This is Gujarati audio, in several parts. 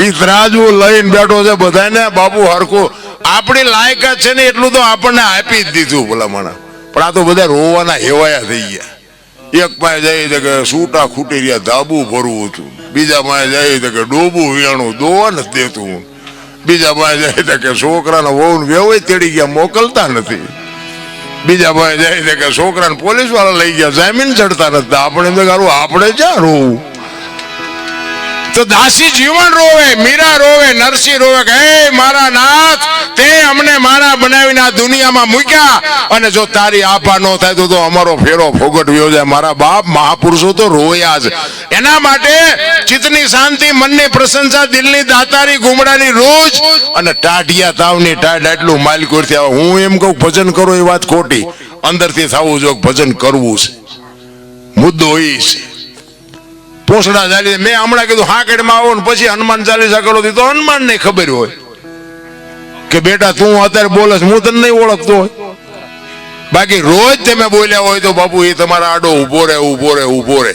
ઈ ત્રાજુ લઈને બેઠો છે બધાને બાપુ હરખું. આપણી લાયકાત છે ને, એટલું તો આપણને આપી જ દીધું ભલામણ. પણ આ તો બધા રોવાના હેવાયા થઈ ગયા. એક પાસે જાય છે કે સૂટા ખૂટી રહ્યા, ધાબુ ભરવું હતું. બીજા પાસે જાય છે કે ડોબું વીણું દોવા નથી દેતું. બીજા પાસે જાય છે કે છોકરાને વહુ વેવાય તેડી ગયા, મોકલતા નથી. બીજા પાસે જાય છે કે છોકરાને પોલીસવાળા લઈ ગયા, જામીન ચડતા નથી. આપણે તો આપણે ક્યાં રોવું? તો દાસી જીવન રોવે, મીરા રોવે, નરસિંહ રોવે કે, હે મારા નાથ, તે અમને મારા બનાવીને આ દુનિયામાં મૂક્યા. અને જો તારી આભા ન થાય તો અમારો ફેરો ફોગટવ્યો જાય. મારા બાપ મહાપુરુષો તો રોયા છે એના માટે ચિત્તની શાંતિ, મનની પ્રશંસા, દિલની દાતારી ગુમડાની રોજ અને ટાઢિયા તાવની ટાઢ એટલું માલિકોરથી આવે. હું એમ કહું, ભજન કરો એ વાત ખોટી. અંદરથી થવું જો ભજન કરવું છે. મુદ્દો એ છે. પોસડા ચાલી મેં હમણાં કીધું હાકડમાં આવો ને પછી હનુમાન ચાલીસા કરો. તો હનુમાન ને ખબર હોય કે બેટા તું અત્યારે બોલે હું તને નહીં ઓળખતો હોય. બાકી રોજ તમે બોલ્યા હોય તો બાપુ, એ તમારા આડો ઊભો રહે ઊભો રહે ઊભો રહે.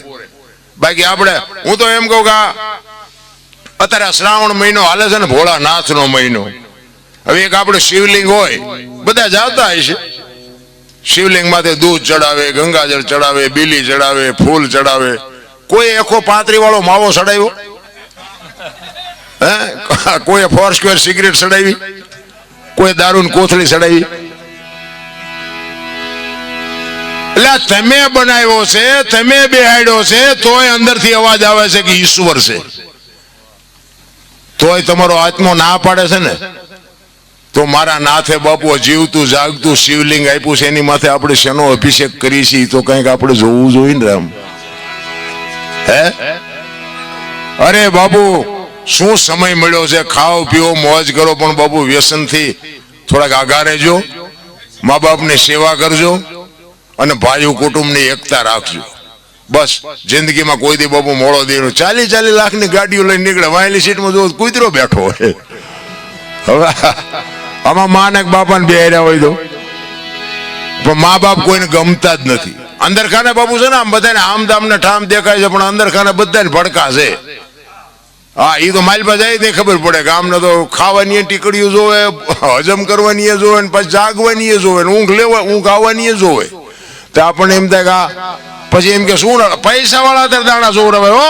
બાકી આપણે, હું તો એમ કહું કે અત્યારે શ્રાવણ મહિનો હાલે છે ને ભોળાનાથ નો મહિનો. હવે એક આપણે શિવલિંગ હોય, બધા જાતા હશે શિવલિંગ માથે દૂધ ચડાવે, ગંગાજળ ચડાવે, બીલી ચડાવે, ફૂલ ચડાવે. કોઈ એકો પાંત્રી વાળો માવો સડાવ્યો? હે? કોઈ ફોર સ્ક્વેર સિગરેટ સડાવી? કોઈ દારૂ કોથળી સડાવી? એટલે તમે બનાવ્યો છે, તમે બેહાડ્યો છે, તોય અંદરથી અવાજ આવે છે કે ઈશ્વર છે. તોય તમારો આત્મો ના પાડે છે ને? તો મારા નાથે બાપુ જીવતું, જાગતું શિવલિંગ આપ્યું છે, એની માથે આપણે શેનો અભિષેક કરી છીએ તો કંઈક આપણે જોવું જોઈએ ને રામ. હે? અરે બાબુ, શું સમય મળ્યો છે? ખાઓ, પીઓ, મોજ કરો, પણ બાબુ, વ્યસનથી થોડાક આગા રહેજો. મા બાપની સેવા કરજો અને ભાઈઓ કુટુંબની એકતા રાખજો. બસ, જિંદગીમાં કોઈ દી બાબુ મોડો દેવું ચાલી ચાલી લાખની ગાડીઓ લઈને નીકળે. વાયેલી સીટમાં જો કૂતરો બેઠો હોય. હવે આમાં મા ને બાપાને બે હોય તો. પણ મા બાપ કોઈને ગમતા જ નથી. અંદર ખાને બાપુ છે ને, આમ બધાને આમ દામ ને ઠામ દેખાય છે, પણ અંદર ખાને બધાને ભડકા છે. હા એ તો માલમાં જાય નહીં ખબર પડે કે આમને તો ખાવાની ટીકડીઓ જોવે, હજમ કરવાની એ જોવે ને, પછી જાગવાની એ જોવે ઊંઘ લેવા, ઊંઘ આવવાની એ જોવે. તો આપણને એમ થાય કે આ, પછી એમ કે શું પૈસા વાળા અત્યારે દાણા જોવરાવે હો.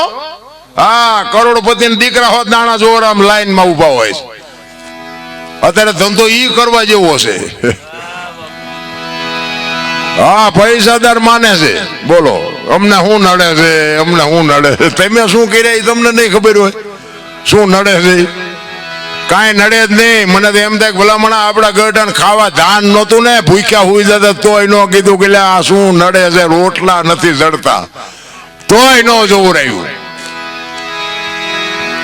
હા કરોડપતિ દીકરા હોત, દાણા જોવર આમ લાઈનમાં ઊભા હોય અત્યારે ધંધો ઈ કરવા જેવો છે. હા પૈસાદાર માને છે. બોલો, અમને શું નડે છે? અમને શું નડે છે? તમે શું કર્યા એ તમને નહીં ખબર હોય? શું નડે છે કાંઈ નડે જ નહીં. મને તો એમ થાય ભલામણા આપણા ગઢાને ખાવા ધાન નહોતું ને, ભૂખ્યા હોઈ જતા તોય ન કીધું કે આ શું નડે છે? રોટલા નથી ચડતા તોય ન જોવું રહ્યું.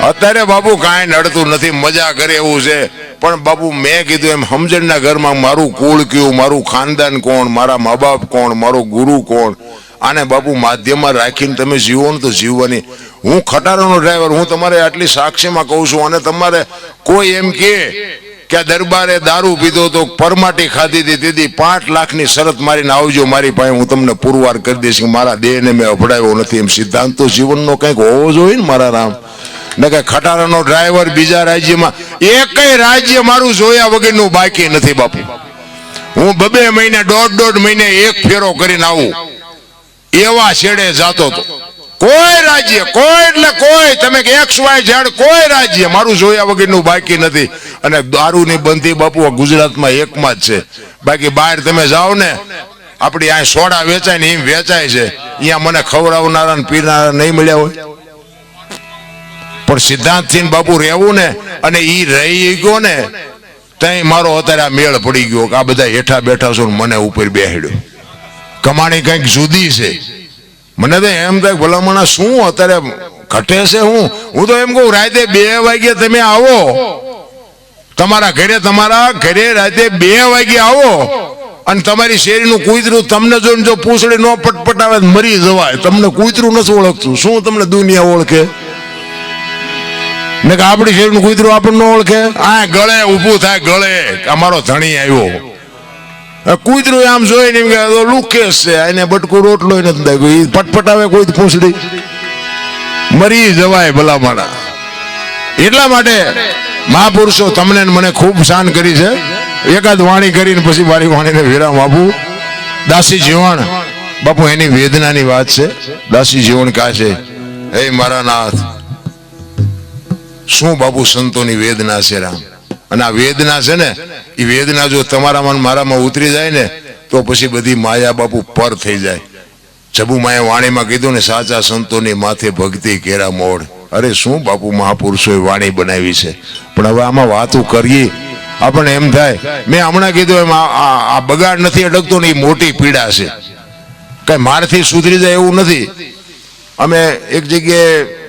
અત્યારે બાબુ કાંઈ નડતું નથી. મજા કરે એવું છે. પણ બાબુ મેં કીધું એમ, સમજણના ઘરમાં મારું કુળ કયું, મારું ખાનદાન કોણ, મારા મા બાપ કોણ, મારો ગુરુ કોણ? આને બાબુ માધ્યમમાં રાખીને તમે જીવો ને તો જીવવાની. હું ખટારાનો ડ્રાઈવર, હું તમારે આટલી સાક્ષીમાં કહું છું, અને તમારે કોઈ એમ કે કે દરબારે દારૂ પીધો તો પરમાટી ખાધી હતી, તેથી પાંચ લાખની શરત મારીને આવજો, મારી પાસે હું તમને પુરવાર કરી દઈશ મારા દેહને મેં અભડાવ્યો નથી. એમ સિદ્ધાંત જીવનનો કંઈક હોવો જોઈએ ને મારા રામ. ને કે ખટારાનો ડ્રાઈવર બીજા રાજ્યમાં, એકય રાજ્ય મારું જોયા વગરનું બાકી નથી બાપુ. હું બબે મહિને, દોઢ દોઢ મહિને એક ફેરો કરીને આવું. એવા છેડે જાતો હતો. કોઈ રાજ્ય, કોઈ એટલે કોઈ, તમે કે એક્સ, વાય, ઝેડ, કોઈ રાજ્ય મારું જોયા વગરનું બાકી નથી. અને દારૂની બંધી બાપુ ગુજરાતમાં એકમાં જ છે. બાકી બહાર તમે જાઓ ને, આપણી આ સોડા વેચાય ને એમ વેચાય છે. અહીંયા મને ખવડાવનારા પીનારા નહીં મળ્યા હોય. પણ સિદ્ધાંતથી બાપુ રહેવું ને અને એ રહી ગયો ને ત્યાં મારો અત્યારે આ મેળ પડી ગયો કે આ બધા હેઠા બેઠા છો મને ઉપર બેહડ્યો. કમાણી કંઈક જુદી છે. મને તો એમ થાય ભલામણ શું અત્યારે ઘટે છે હું? હું તો એમ કહું, રાતે બે વાગે તમે આવો. તમારા ઘરે તમારા ઘરે રાતે બે વાગે આવો અને તમારી શેરીનું કૂતરું તમને જોઈને જો પૂછડી ન પટપટાવે મરી જવાય. તમને કૂતરું નથી ઓળખતું. શું તમને દુનિયા ઓળખે? ને કે આપણી શેરનું કૂતરું આપણને ઓળખે? આ ગળે ઊભું થાય ગળે. અમારો ધણી આવ્યો. કૂતરું આમ જોઈને એમ કે લુકેશ છે એને બટકું રોટલો નથી દાગ્યો એ પટપટાવે કોઈ પૂછડી. મરી જવાય ભલા માણા એટલા માટે મહાપુરુષો તમને મને ખૂબ શાન કરી છે. એકાદ વાણી કરીને પછી મારી વાણીને વિરામ આપું. દાસી જીવણ બાપુ એની વેદનાની વાત છે. દાસી જીવણ કહે છે હે મારા નાથ શું બાપુ સંતોની વેદના છે રામ? અને આ વેદના છે ને એ વેદના જો તમારામાં મારામાં ઉતરી જાય ને, તો પછી બધી માયા બાપુ પર થઈ જાય. જબુ માએ વાણીમાં કીધું ને, સાચા સંતોની માથે ભક્તિ કેરા મોડ અરે શું બાપુ મહાપુરુષોએ વાણી બનાવી છે? પણ હવે આમાં વાતો કરીએ. આપણને એમ થાય, મેં હમણાં કીધું એમ, આ- બગાડ નથી અડકતો ને એ મોટી પીડા છે. કઈ મારથી સુધરી જાય એવું નથી. અમે એક જગ્યાએ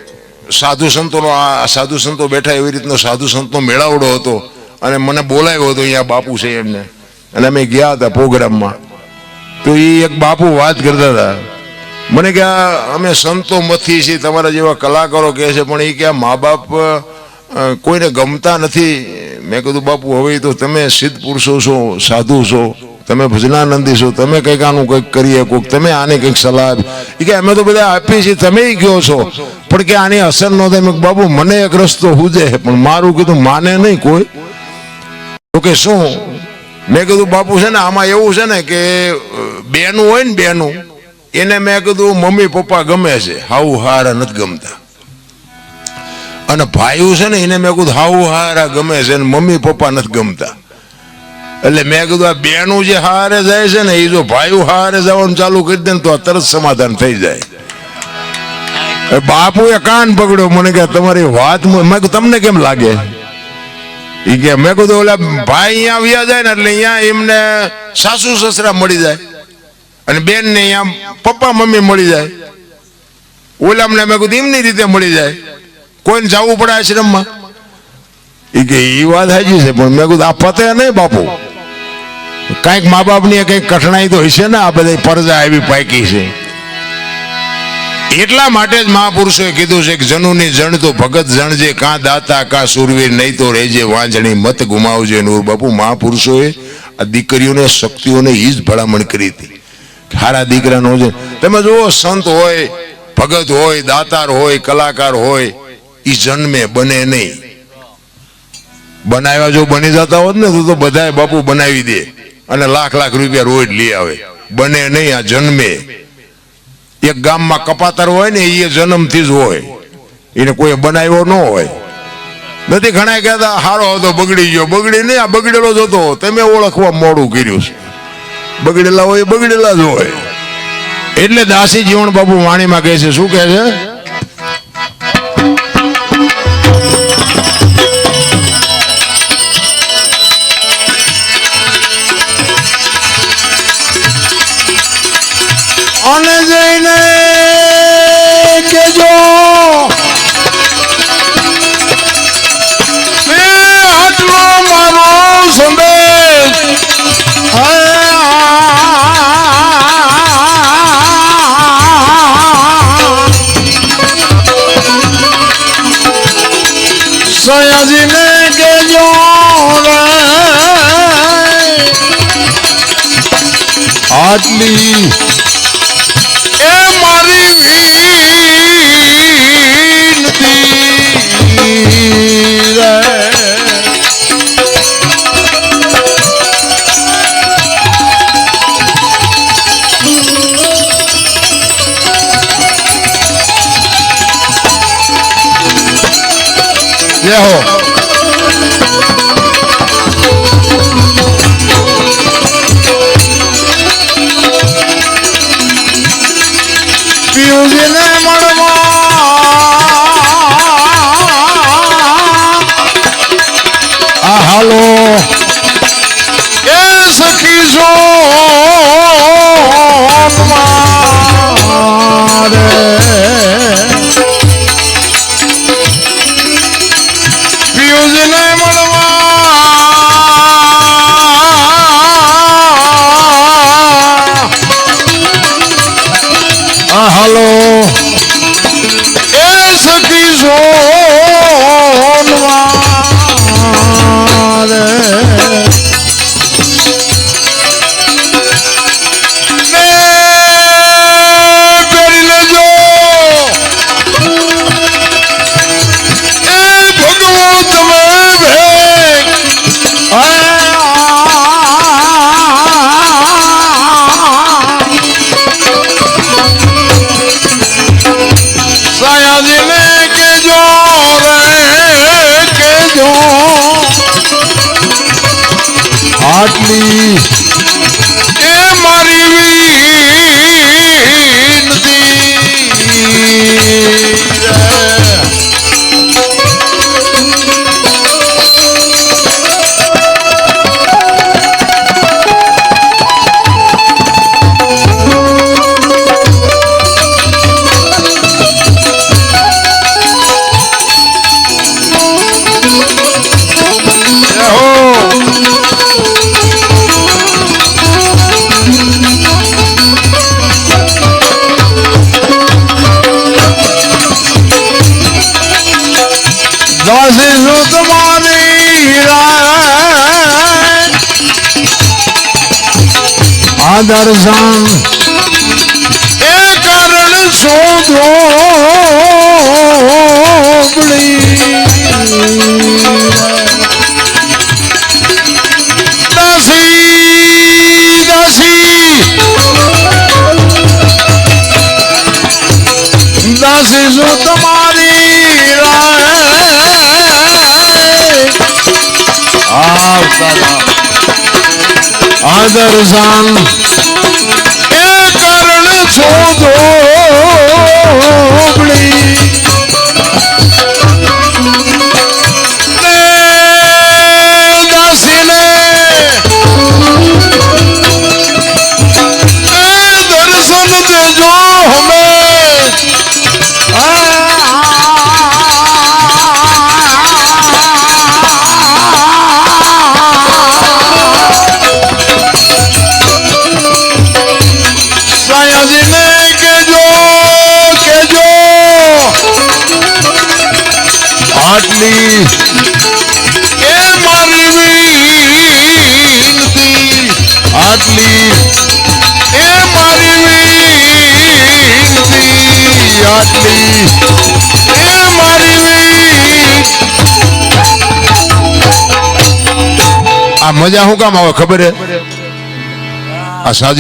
સાધુ સંતોનો આ સાધુ સંતો બેઠા એવી રીતનો સાધુ સંતનો મેળાવડો હતો અને મને બોલાવ્યો હતો અહીંયા બાપુ છે એમને. અને અમે ગયા હતા પ્રોગ્રામમાં. તો એ એક બાપુ વાત કરતા હતા. મને કે અમે સંતો મથી છીએ, તમારા જેવા કલાકારો કહે છે, પણ એ કે મા બાપ કોઈને ગમતા નથી. મેં કીધું, બાપુ, હવે તો તમે સિદ્ધ પુરુષો છો, સાધુ છો. તમે ભજનાનંદી છો, તમે કંઈક આનું કંઈક કરીએ કોઈક તમે આને કંઈક સલાહ આપી. કે અમે તો બધા આપીએ છીએ, તમે કહો છો. પણ કે આની અસર ન થાય. બાબુ, મને એક રસ્તો હુજે. પણ મારું કીધું, માને નહીં કોઈ. તો કે શું? મેં કીધું બાપુ છે ને, આમાં એવું છે ને કે બેનું હોય ને બેનું, એને મેં કીધું, મમ્મી, પપ્પા ગમે છે. હાઉ હારા નથી ગમતા. અને ભાઈઓ છે ને, એને મેં કીધું, હાઉ હારા ગમે છે ને, મમ્મી, પપ્પા નથી ગમતા. એટલે મેં કીધું, આ બેનું જે હારે જાય છે ને, એ જો ભાઈઓ હારે જવાનું ચાલુ કરી દે ને તો તરત સમાધાન થઈ જાય. બાપુએ કાન પકડ્યો, મને કે, તમારી વાત મ- તમને કેમ લાગે? એ કે, મેં કીધું, ઓલા ભાઈ અહીંયા વ્યા જાય ને, એટલે અહીંયા એમને સાસુ સસરા મળી જાય અને બેન ને અહીંયા પપ્પા મમ્મી મળી જાય. ઓલામને મેં કીધું, એમની રીતે મળી જાય. કોઈને જવું પડે આશ્રમમાં? એ કે એ વાત હાજી છે, પણ મેં કીધું, આ પતે નહીં બાપુ. કાંઈક મા બાપની કંઈક કઠણાઈ તો હશે ને આ બધી પરજા આવી પાકી છે. એટલા માટે જ મહાપુરુષોએ કીધું છે કે જનુની જણ તો ભગત જણજે કાં દાતા, કાં સુરવીર નહીં તો રહેજે, વાંજણી મત ગુમાવજે. નૂર બાપુ, મહાપુરુષોએ આ દીકરીઓને, શક્તિઓને એ જ ભલામણ કરી હતી. હારા દીકરાનો છે. તમે જુઓ, સંત હોય, ભગત હોય, દાતાર હોય, કલાકાર હોય એ જન્મે, બને નહીં. બનાવ્યા જો બની જતા હોત ને, તો બધાય બાપુ બનાવી દે. અને લાખ લાખ રૂપિયા રોજ લઈ આવે. બને નહીં આ જન્મે. એક ગામમાં કપાતર હોય ને એ જન્મથી જ હોય. એને કોઈ બનાવ્યો ન હોય. નથી ઘણા કહેતા, હારો હતો, બગડી ગયો. બગડી નહીં, આ બગડેલો જ હતો. તમે ઓળખવા મોડું કર્યું છે. બગડેલા હોય, બગડેલા જ હોય. એટલે દાસી જીવન બાબુ વાણીમાં કહે છે, શું કહે છે? આટલી આ દર્શન એ કારણ શોધો તમારી આવતા શોધો આટલી એ મારી વિનતી. આટલી. એ મારી વિનતી. આટલી. એ મારી આ મજા શું કામ આવે ખબર હે? આ સાજી